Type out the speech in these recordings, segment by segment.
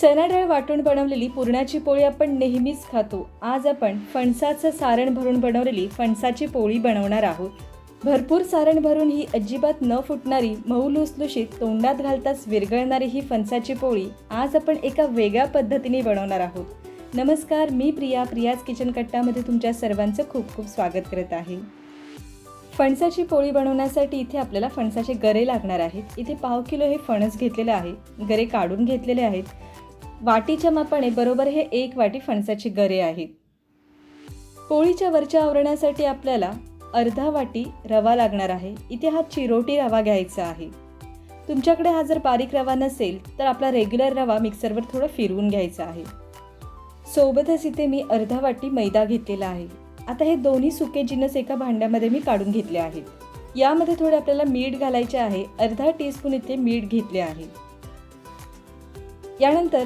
चणा डाळ वाटून बनवलेली पुरणाची पोळी आपण नेहमीच खातो. आज आपण फणसाचं सारण भरून बनवलेली फणसाची पोळी बनवणार आहोत. भरपूर सारण भरून ही अजिबात न फुटणारी मऊ लुसलुशीत तोंडात घालताच विरघळणारी ही फणसाची पोळी आज आपण एका वेगळ्या पद्धतीने बनवणार आहोत. नमस्कार मी प्रिया प्रियाज किचन कट्टामध्ये तुमच्या सर्वांचं खूप खूप स्वागत करत आहे. फणसाची पोळी बनवण्यासाठी इथे आपल्याला फणसाचे गरे लागणार आहेत. इथे पाव किलो हे फणस घेतलेलं आहे. गरे काढून घेतलेले आहेत. वाटीच्या मापाने बरोबर हे एक वाटी फणसाची गरे आहेत. पोळीच्या वरच्या आवरणासाठी आपल्याला अर्धा वाटी रवा लागणार आहे. इथे हा चिरोटी रवा घ्यायचा आहे. तुमच्याकडे हा जर बारीक रवा नसेल तर आपला रेग्युलर रवा मिक्सरवर थोडं फिरवून घ्यायचा आहे. सोबतच इथे मी अर्धा वाटी मैदा घेतलेला आहे. आता हे दोन्ही सुके जिन्नस एका भांड्यामध्ये मी काढून घेतले आहेत. यामध्ये थोडे आपल्याला मीठ घालायचे आहे. अर्धा टीस्पून इथे मीठ घेतले आहे. यानंतर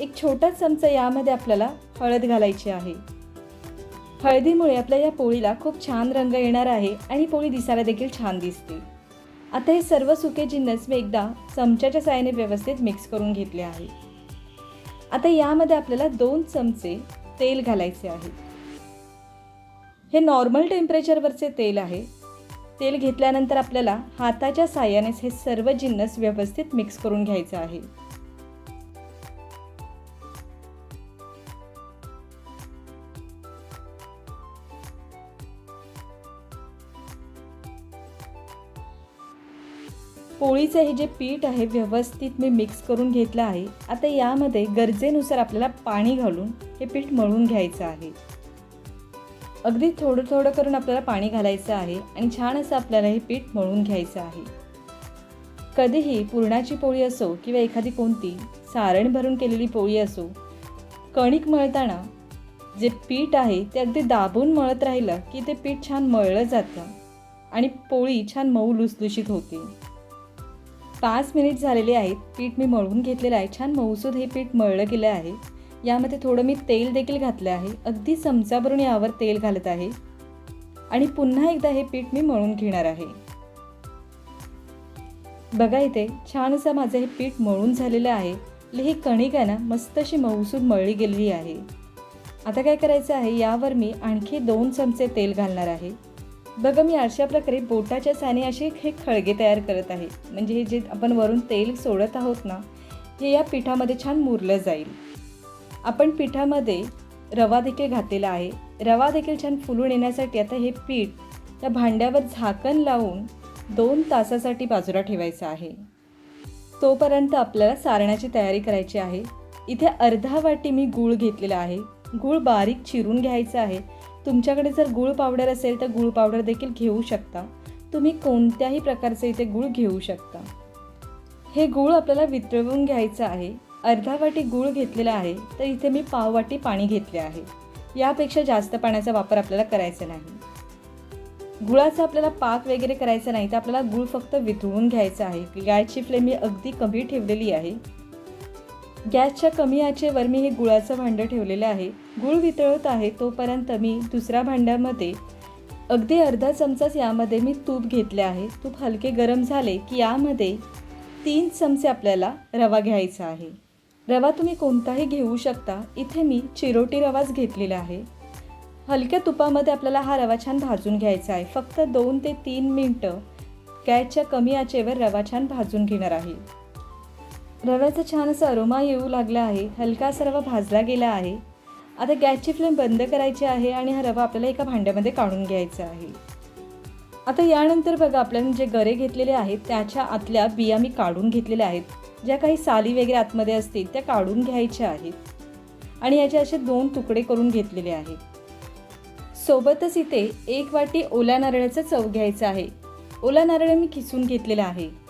एक छोटा चमचा यामध्ये आपल्याला हळद घालायची आहे. हळदीमुळे आपल्या या पोळीला खूप छान रंग येणार आहे आणि पोळी दिसायला देखील छान दिसते. आता हे सर्व सुके जिन्नस मी एकदा चमच्याच्या साहाय्याने व्यवस्थित मिक्स करून घेतले आहे. आता यामध्ये आपल्याला दोन चमचे तेल घालायचे आहे. हे नॉर्मल टेम्परेचरवरचे तेल आहे. तेल घेतल्यानंतर आपल्याला हाताच्या साह्यानेच हे सर्व जिन्नस व्यवस्थित मिक्स करून घ्यायचं आहे. पोळीचं हे जे पीठ आहे व्यवस्थित मी मिक्स करून घेतलं आहे. आता यामध्ये गरजेनुसार आपल्याला पाणी घालून हे पीठ मळून घ्यायचं आहे. अगदी थोडं थोडं करून आपल्याला पाणी घालायचं आहे आणि छान असं आपल्याला हे पीठ मळून घ्यायचं आहे. कधीही पुरणाची पोळी असो किंवा एखादी कोणती सारण भरून केलेली पोळी असो कणिक मळताना जे पीठ आहे ते अगदी दाबून मळत राहिलं की ते पीठ छान मळलं जातं आणि पोळी छान मऊ लुसलुशीत होते. पाच मिनिट झालेले आहेत. पीठ मी मळून घेतलेलं आहे. छान मऊसूद हे पीठ मळलं गेलं आहे. यामध्ये थोडं मी तेल देखील घातलं आहे. अगदी चमचाभरून यावर तेल घालत आहे. आणि पुन्हा एकदा हे पीठ मी मळून घेणार आहे. बघा इथे छान असं माझं हे पीठ मळून झालेलं आहे. ही कणिक आहे ना मस्त अशी मऊसूद मळली गेलेली आहे. आता काय करायचं आहे? यावर मी आणखी दोन चमचे तेल घालणार आहे. बघा मी अशा प्रकारे बोटाच्या साने असे हे खळगे तयार करत आहे. म्हणजे हे जे आपण वरून तेल सोडत आहोत ना हे या पिठामध्ये छान मुरलं जाईल. आपण पिठामध्ये रवा देखील घातलेला आहे. रवा देखील छान फुलून येण्यासाठी आता हे पीठ त्या भांड्यावर झाकण लावून दोन तासासाठी बाजूला ठेवायचं आहे. तोपर्यंत आपल्याला सारण्याची तयारी करायची आहे. इथे अर्धा वाटी मी गूळ घेतलेला आहे. गूळ बारीक चिरून घ्यायचं आहे. तुमच्याकडे जर गूळ पावडर असेल तर गूळ पावडर देखील घेऊ शकता. तुम्ही कोणत्याही प्रकारचे इथे गूळ घेऊ शकता. हे गूळ आपल्याला वितळवून घ्यायचं आहे. अर्धा वाटी गूळ घेतलेला आहे तर इथे मी पाव वाटी पाणी घेतले आहे. यापेक्षा जास्त पाण्याचा वापर आपल्याला करायचा नाही. गुळाचा आपल्याला पाक वगैरे करायचा नाही तर आपल्याला गूळ फक्त वितळून घ्यायचा आहे. गॅसची फ्लेम मी अगदी कमी ठेवलेली आहे. गॅसच्या कमी आचेवर मी हे गुळाचं भांडं ठेवलेलं आहे. गुळ वितळत आहे तोपर्यंत मी दुसऱ्या भांड्यामध्ये अगदी अर्धा चमचाच यामध्ये मी तूप घेतले आहे. तूप हलके गरम झाले की यामध्ये तीन चमचे आपल्याला रवा घ्यायचा आहे. रवा तुम्ही कोणताही घेऊ शकता. इथे मी चिरोटी रवाच घेतलेला आहे. हलक्या तुपामध्ये आपल्याला हा रवा छान भाजून घ्यायचा आहे. फक्त दोन ते तीन मिनटं गॅसच्या कमी आचेवर रवा छान भाजून घेणार आहे. रव्याचा छान असा अरोमा येऊ लागला आहे हलका असा रवा भाजला गेला आहे. आता गॅसची फ्लेम बंद करायची आहे आणि हा रवा आपल्याला एका भांड्यामध्ये काढून घ्यायचा आहे. आता यानंतर बघा आपल्याने जे गरे घेतलेले आहेत त्याच्या आतल्या बिया मी काढून घेतलेल्या आहेत. ज्या काही साली वगैरे आतमध्ये असतील त्या काढून घ्यायच्या आहेत. आणि याचे असे दोन तुकडे करून घेतलेले आहेत. सोबतच इथे एक वाटी ओल्या नारळाचा चव घ्यायचा आहे. ओला नारळ मी खिसून घेतलेला आहे.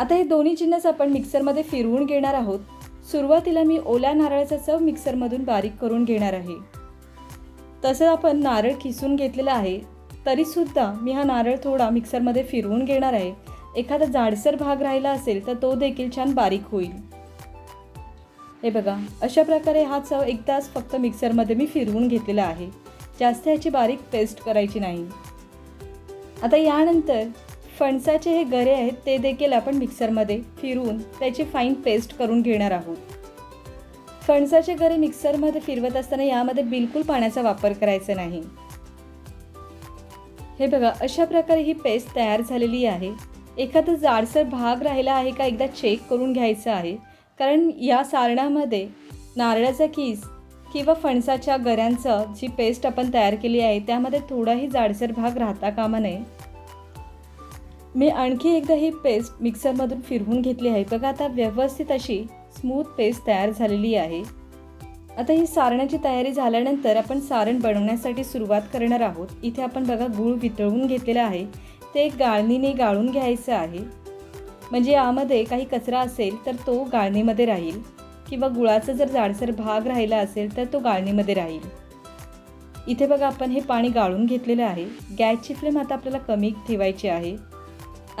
आता हे दोन्ही जिन्नस आपण मिक्सरमध्ये फिरवून घेणार आहोत. सुरुवातीला मी ओल्या नारळाचा चव मिक्सरमधून बारीक करून घेणार आहे. तसं आपण नारळ खिसून घेतलेला आहे तरीसुद्धा मी हा नारळ थोडा मिक्सरमध्ये फिरवून घेणार आहे. एखादा जाडसर भाग राहिला असेल तर तो देखील छान बारीक होईल. हे बघा अशा प्रकारे हा चव एक तास फक्त मिक्सरमध्ये मी फिरवून घेतलेला आहे. जास्त याची बारीक पेस्ट करायची नाही. आता यानंतर फणसाचे हे गरे आहेत ते देखील आपण मिक्सरमध्ये फिरवून त्याची फाईन पेस्ट करून घेणार आहोत. फणसाचे गरे मिक्सरमध्ये फिरवत असताना यामध्ये बिलकुल पाण्याचा वापर करायचा नाही. हे बघा अशा प्रकारे ही पेस्ट तयार झालेली आहे. एखादा जाडसर भाग राहिला आहे का एकदा चेक करून घ्यायचं आहे. कारण या सारणामध्ये नारळाचा किस किंवा फणसाच्या गऱ्यांचं जी पेस्ट आपण तयार केली आहे त्यामध्ये थोडाही जाडसर भाग राहता कामा नये. मी आणखी एकदा ही पेस्ट मिक्सरमधून फिरवून घेतली आहे. बघा आता व्यवस्थित अशी स्मूथ पेस्ट तयार झालेली आहे. आता ही सारणाची तयारी झाल्यानंतर आपण सारण बनवण्यासाठी सुरुवात करणार आहोत. इथे आपण बघा गूळ वितळवून घेतलेला आहे. ते गाळणीने गाळून घ्यायचं आहे. म्हणजे यामध्ये काही कचरा असेल तर तो गाळणीमध्ये राहील. किंवा गुळाचा जर जाडसर भाग राहिला असेल तर तो गाळणीमध्ये राहील. इथे बघा आपण हे पाणी गाळून घेतलेलं आहे. गॅसची फ्लेम आता आपल्याला कमी ठेवायची आहे.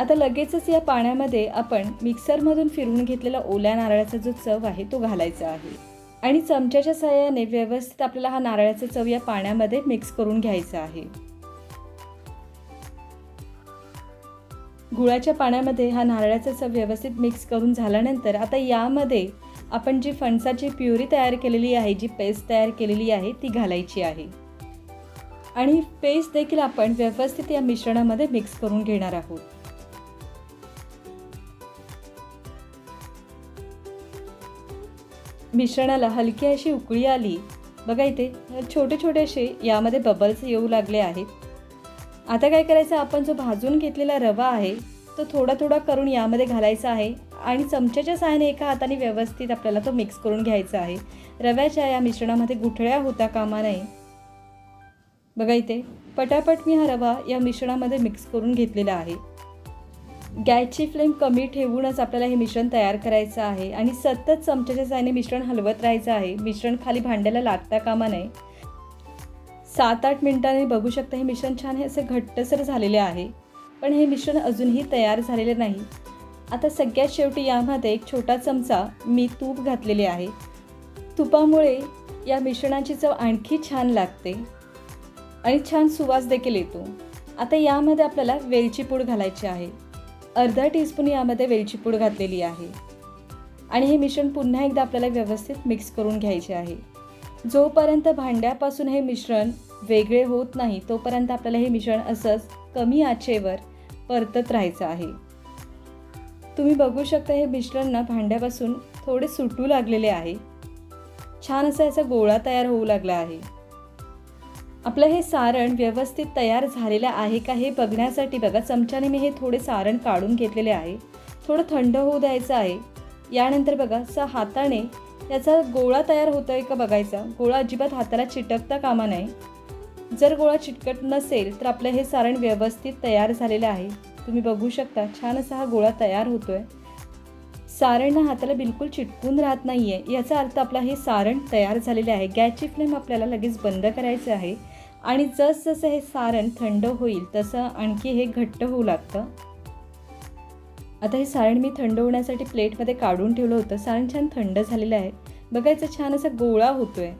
आता लगेचच या पाण्यामध्ये आपण मिक्सरमधून फिरवून घेतलेला ओल्या नारळाचा जो चव आहे तो घालायचा आहे. आणि चमच्याच्या सहाय्याने व्यवस्थित आपल्याला हा नारळाचा चव या पाण्यामध्ये मिक्स करून घ्यायचा आहे. गुळाच्या पाण्यामध्ये हा नारळाचा चव व्यवस्थित मिक्स करून झाल्यानंतर आता यामध्ये आपण जी फणसाची प्युरी तयार केलेली आहे जी पेस्ट तयार केलेली आहे ती घालायची आहे. आणि पेस्ट देखील आपण व्यवस्थित या मिश्रणामध्ये मिक्स करून घेणार आहोत. मिश्रणाला हलकी अशी उकळी आली. बघा इथे छोटे छोटे असे यामध्ये बबल्स येऊ लागले आहेत. आता काय करायचं? आपण जो भाजून घेतलेला रवा आहे तो थोडा थोडा करून यामध्ये घालायचा आहे आणि चमच्याच्या सहाय्याने एका हाताने व्यवस्थित आपल्याला तो मिक्स करून घ्यायचा आहे. रव्याच्या या मिश्रणामध्ये गुठळ्या होता कामा नये. बघा इथे पटापट मी हा रवा या मिश्रणामध्ये मिक्स करून घेतलेला आहे. गॅसची फ्लेम कमी ठेवूनच आपल्याला हे मिश्रण तयार करायचं आहे. आणि सतत चमच्याच्या साहाय्याने मिश्रण हलवत राहायचं आहे. मिश्रण खाली भांड्याला लागता कामा नये. सात आठ मिनिटांनी बघू शकता हे मिश्रण छान हे असं घट्टसर झालेले आहे. पण हे मिश्रण अजूनही तयार झालेले नाही. आता सगळ्यात शेवटी यामध्ये एक छोटा चमचा मी तूप घातलेले आहे. तुपामुळे या मिश्रणाची चव आणखी छान लागते. आणि छान सुवास देखील येतो. आता यामध्ये आपल्याला वेलची पूड घालायची आहे. अर्धा टीस्पून यामध्ये वेलची पूड घातलेली आहे. आणि हे मिश्रण पुन्हा एकदा आपल्याला व्यवस्थित मिक्स करून घ्यायचे आहे. जोपर्यंत भांड्यापासून हे मिश्रण वेगळे होत नाही तोपर्यंत आपल्याला हे मिश्रण असंच कमी आचेवर परतत राहायचं आहे. तुम्ही बघू शकता हे मिश्रण ना भांड्यापासून थोडे सुटू लागलेले आहे. छान असा याचा गोळा तयार होऊ लागला आहे. आपलं हे सारण व्यवस्थित तयार झालेलं आहे का हे बघण्यासाठी बघा. चमच्याने मी हे थोडे सारण काढून घेतलेले आहे. थोडं थंड होऊ द्यायचं आहे. यानंतर बघा असं हाताने याचा गोळा तयार होतो आहे का बघायचा. गोळा अजिबात हाताला चिटकता कामा नये. जर गोळा चिटकट नसेल तर आपलं हे सारण व्यवस्थित तयार झालेलं आहे. तुम्ही बघू शकता छान असा हा गोळा तयार होतो आहे सारण ना हाताला बिलकुल चिटकून राहत नाही आहे याचा अर्थ आपला हे सारण तयार झालेले आहे. गॅसची फ्लेम आपल्याला लगेच बंद करायचं आहे. आणि जसजसं हे सारण थंड होईल तसं आणखी हे घट्ट होऊ लागतं. आता हे सारण मी थंड होण्यासाठी प्लेटमध्ये काढून ठेवलं होतं. सारण छान थंड झालेलं आहे. बघायचं छान असा गोळा होतोय.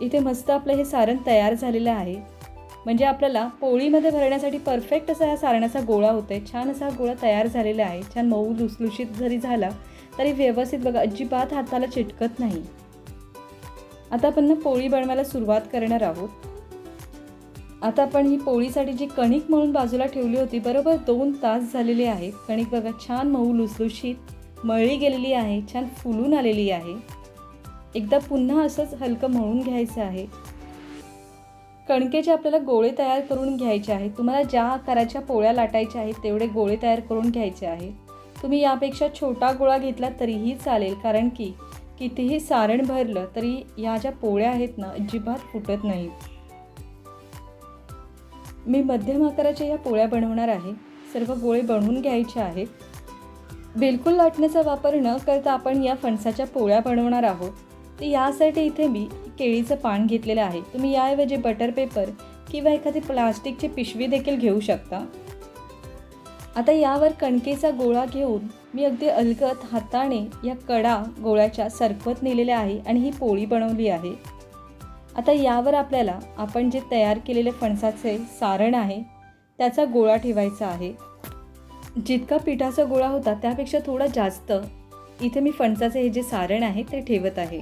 इथे मस्त आपलं हे सारण तयार झालेलं आहे. म्हणजे आपल्याला पोळीमध्ये भरण्यासाठी परफेक्ट असा या सारण्याचा गोळा होतोय. छान असा गोळा तयार झालेला आहे. छान मऊ लुसलुशीत जरी झाला तरी व्यवस्थित बघा अजिबात हाताला चिटकत नाही. आता आपण ना पोळी बनवायला सुरुवात करणार आहोत. आता आपण ही पोळीसाठी जी कणिक म्हणून बाजूला ठेवली होती बरोबर दोन तास झालेले आहेत कणिक बघा छान मऊ लुसलुशीत मळली गेलेली आहे छान फुलून आलेली आहे. एकदा पुन्हा असंच हलकं मळून घ्यायचं आहे. कणकेचे आपल्याला गोळे तयार करून घ्यायचे आहेत. तुम्हाला ज्या आकाराच्या पोळ्या लाटायच्या आहेत तेवढे गोळे तयार करून घ्यायचे आहे तुम्ही यापेक्षा छोटा गोळा घेतला तरीही चालेल कारण की कितीही सारण भरलं तरी या ज्या पोळ्या आहेत ना अजिबात फुटत नाहीत. मी मध्यम आकाराच्या या पोळ्या बनवणार आहे. सर्व गोळे बनवून घ्यायचे आहेत. बिलकुल लाटण्याचा वापर न करता आपण या फणसाच्या पोळ्या बनवणार आहोत. तर यासाठी इथे मी केळीचं पान घेतलेलं आहे. तुम्ही याऐवजी बटर पेपर किंवा एखादी प्लास्टिकची पिशवी देखील घेऊ शकता. आता यावर कणकेचा गोळा घेऊन मी अगदी अलगत हाताने या कडा गोळ्याच्या सरकवत नेलेल्या आहे आणि ही पोळी बनवली आहे. आता यावर आपल्याला आपण जे तयार केलेले फणसाचे सारण आहे त्याचा गोळा ठेवायचा आहे. जितका पिठाचा गोळा होता त्यापेक्षा थोडा जास्त इथे मी फणसाचे हे जे सारण आहे ते ठेवत आहे.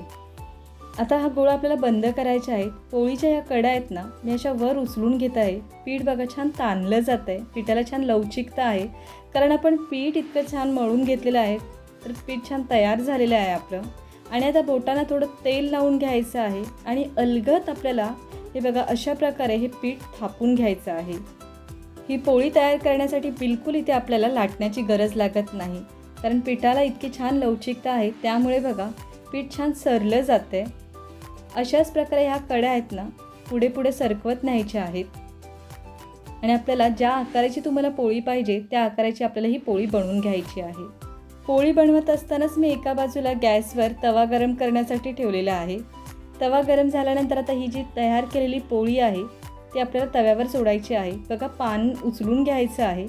आता हा गोळा आपल्याला बंद करायचा आहे. पोळीच्या या कडा आहेत ना मी अशा वर उचलून घेत आहे. पीठ बघा छान ताणलं जात आहे. पिठाला छान लवचिकता आहे. कारण आपण पीठ इतकं छान मळून घेतलेलं आहे तर पीठ छान तयार झालेलं आहे आपलं. आणि आता बोटांना थोडं तेल लावून घ्यायचं आहे. आणि अलगत आपल्याला हे बघा अशा प्रकारे हे पीठ थापून घ्यायचं आहे. ही पोळी तयार करण्यासाठी बिलकुल इथे आपल्याला लाटण्याची गरज लागत नाही. कारण पिठाला इतकी छान लवचिकता आहे त्यामुळे बघा पीठ छान सरलं जातं आहे अशाच प्रकारे ह्या कड्या आहेत ना पुढे पुढे सरकवत न्यायच्या आहेत. आणि आपल्याला ज्या आकाराची तुम्हाला पोळी पाहिजे त्या आकाराची आपल्याला ही पोळी बनवून घ्यायची आहे. पोळी बनवत असतानाच मी एका बाजूला गॅसवर तवा गरम करण्यासाठी ठेवलेला आहे. तवा गरम झाल्यानंतर आता ही जी तयार केलेली पोळी आहे ती आपल्याला तव्यावर सोडायची आहे. बघा पान उचलून घ्यायचं आहे.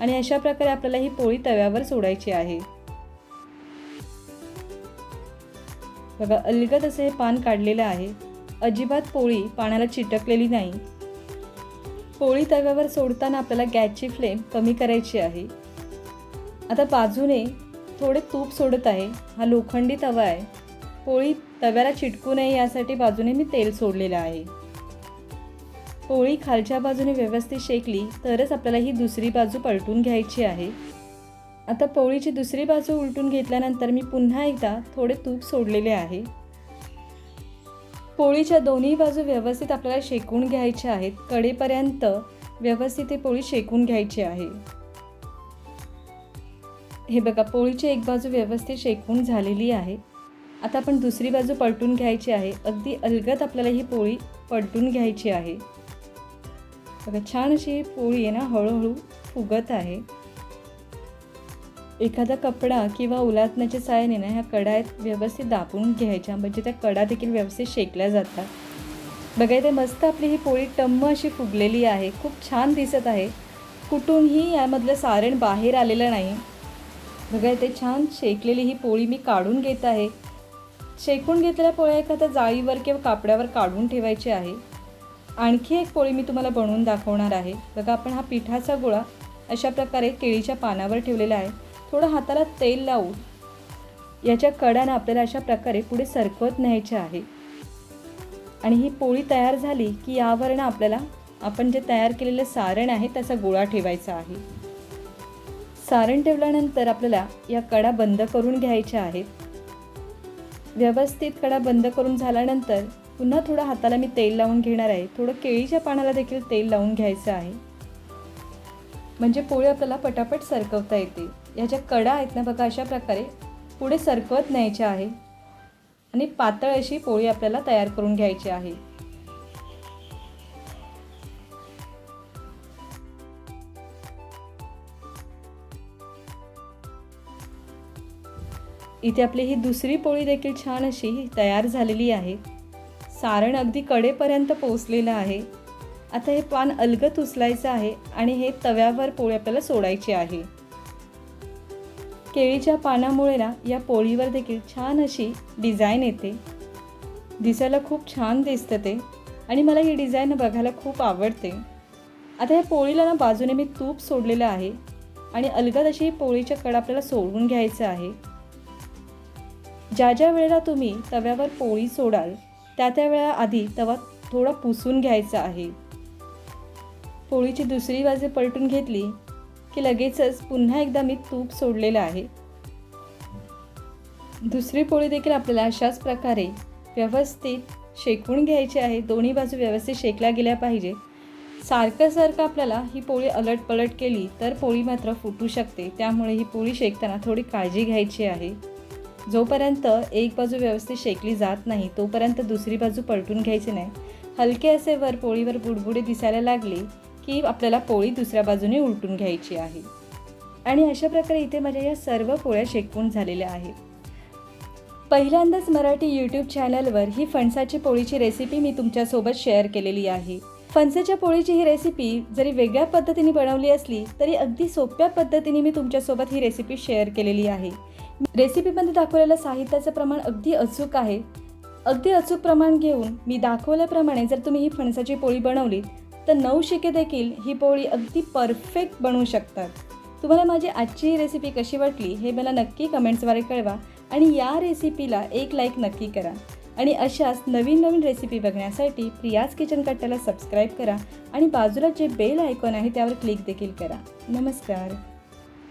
आणि अशा प्रकारे आपल्याला ही पोळी तव्यावर सोडायची आहे. बघा अलगद असं हे पान काढलेलं आहे. अजिबात पोळी पाण्याला चिटकलेली नाही. पोळी तव्यावर सोडताना आपल्याला गॅसची फ्लेम कमी करायची आहे. आता बाजूने थोडे तूप सोडत आहे. हा लोखंडी तवा आहे. पोळी तव्याला चिटकू नये यासाठी बाजूने मी तेल सोडलेलं आहे. पोळी खालच्या बाजूने व्यवस्थित शेकली तरच आपल्याला ही दुसरी बाजू पलटून घ्यायची आहे. आता पोळीची दुसरी बाजू उलटून घेतल्यानंतर मी पुन्हा एकदा थोडे तूप सोडलेले आहे. पोळीच्या दोन्ही बाजू व्यवस्थित आपल्याला शेकून घ्यायच्या आहेत. कडेपर्यंत व्यवस्थित ही पोळी शेकून घ्यायची आहे. हे बघा पोळीची एक बाजू व्यवस्थित शेकून झालेली आहे. आता आपण दुसरी बाजू पलटून घ्यायची आहे. अगदी अलगद आपल्याला ही पोळी पलटून घ्यायची आहे. बघा छान अशी पोळी आहे ना हळूहळू फुगत आहे. एखादा कपडा किंवा उलातण्याच्या साहाय्याने ना ह्या कडायत व्यवस्थित दाबून घ्यायच्या. म्हणजे त्या कडा देखील व्यवस्थित शेकल्या जातात. बघा इथे मस्त आपली ही पोळी टम्म अशी फुगलेली आहे. खूप छान दिसत आहे. कुठूनही यामधलं सारण बाहेर आलेलं नाही. बघा इथे छान शेकलेली ही पोळी मी काढून घेत आहे. शेकून घेतलेल्या पोळ्या एखाद्या जाळीवर किंवा कापड्यावर काढून ठेवायची आहे. आणखी एक पोळी मी तुम्हाला बनवून दाखवणार आहे. बघा आपण हा पिठाचा गोळा अशा प्रकारे केळीच्या पानावर ठेवलेला आहे. थोडं हाताला तेल लावून याच्या कडानं आपल्याला अशा प्रकारे पुढे सरकवत न्यायचे आहे. आणि ही पोळी तयार झाली की यावरनं आपल्याला आपण जे तयार केलेलं सारण आहे त्याचा गोळा ठेवायचा आहे. सारण ठेवल्यानंतर आपल्याला या कडा बंद करून घ्यायच्या आहेत. व्यवस्थित कडा बंद करून झाल्यानंतर पुन्हा थोडं हाताला मी तेल लावून घेणार आहे. थोडं केळीच्या पानाला देखील तेल लावून घ्यायचं आहे. म्हणजे पोळी आपल्याला पटापट सरकवता येते. ह्याच्या कडा आहेत ना बघा अशा प्रकारे. पुढे सरकवत न्यायच्या आहे. आणि पातळ अशी पोळी आपल्याला तयार करून घ्यायची आहे. इथे आपली ही दुसरी पोळी देखील छान अशी तयार झालेली आहे. सारण अगदी कडेपर्यंत पोचलेलं आहे. आता हे पान अलगत उचलायचं आहे आणि हे तव्यावर पोळी आपल्याला सोडायची आहे. केळीच्या पानामुळे ना या पोळीवर देखील छान अशी डिझाईन येते. दिसायला खूप छान दिसतं ते आणि मला ही डिझाईन बघायला खूप आवडते. आता या पोळीला ना बाजूने मी तूप सोडलेलं आहे आणि अलगद अशी ही पोळीच्या कड आपल्याला सोडून घ्यायचं आहे. ज्या ज्या वेळेला तुम्ही तव्यावर पोळी सोडाल त्या त्या वेळा आधी तवा थोडा पुसून घ्यायचा आहे. पोळीची दुसरी बाजू पलटून घेतली की लगेचच पुन्हा एकदा मी तूप सोडलेलं आहे. दुसरी पोळी देखील आपल्याला अशाच प्रकारे व्यवस्थित शेकवून घ्यायची आहे. दोन्ही बाजू व्यवस्थित शेकल्या गेल्या पाहिजे. सारखं सारखं आपल्याला ही पोळी अलट पलट केली तर पोळी मात्र फुटू शकते. त्यामुळे ही पोळी शेकताना थोडी काळजी घ्यायची आहे. जोपर्यंत एक बाजू व्यवस्थित शेकली जात नाही तोपर्यंत दुसरी बाजू पलटून घ्यायची नाही. हलके असे वर पोळीवर बुडबुडे दिसायला लागले की आपल्याला पोळी दुसऱ्या बाजूने उलटून घ्यायची आहे. आणि अशा प्रकारे इथे माझ्या या सर्व पोळ्या शेकवून झालेल्या आहेत. पहिल्यांदाच मराठी यूट्यूब चॅनलवर ही फणसाची पोळीची रेसिपी मी तुमच्यासोबत शेअर केलेली आहे. फणसाच्या पोळीची ही रेसिपी जरी वेगळ्या पद्धतीने बनवली असली तरी अगदी सोप्या पद्धतीने मी तुमच्यासोबत ही रेसिपी शेअर केलेली आहे. रेसिपीमध्ये दाखवलेलं साहित्याचं प्रमाण अगदी अचूक आहे. अगदी अचूक प्रमाण घेऊन मी दाखवल्याप्रमाणे जर तुम्ही ही फणसाची पोळी बनवली तर नऊ शिके देखील ही पोळी अगदी परफेक्ट बनवू शकतात. तुम्हाला माझी आजची रेसिपी कशी वाटली हे मला नक्की कमेंट्सद्वारे कळवा आणि या रेसिपीला एक लाईक नक्की करा. आणि अशाच नवीन नवीन रेसिपी बघण्यासाठी प्रियाज किचन कट्ट्याला सबस्क्राईब करा आणि बाजूला जे बेल आयकॉन आहे त्यावर क्लिक देखील करा. नमस्कार.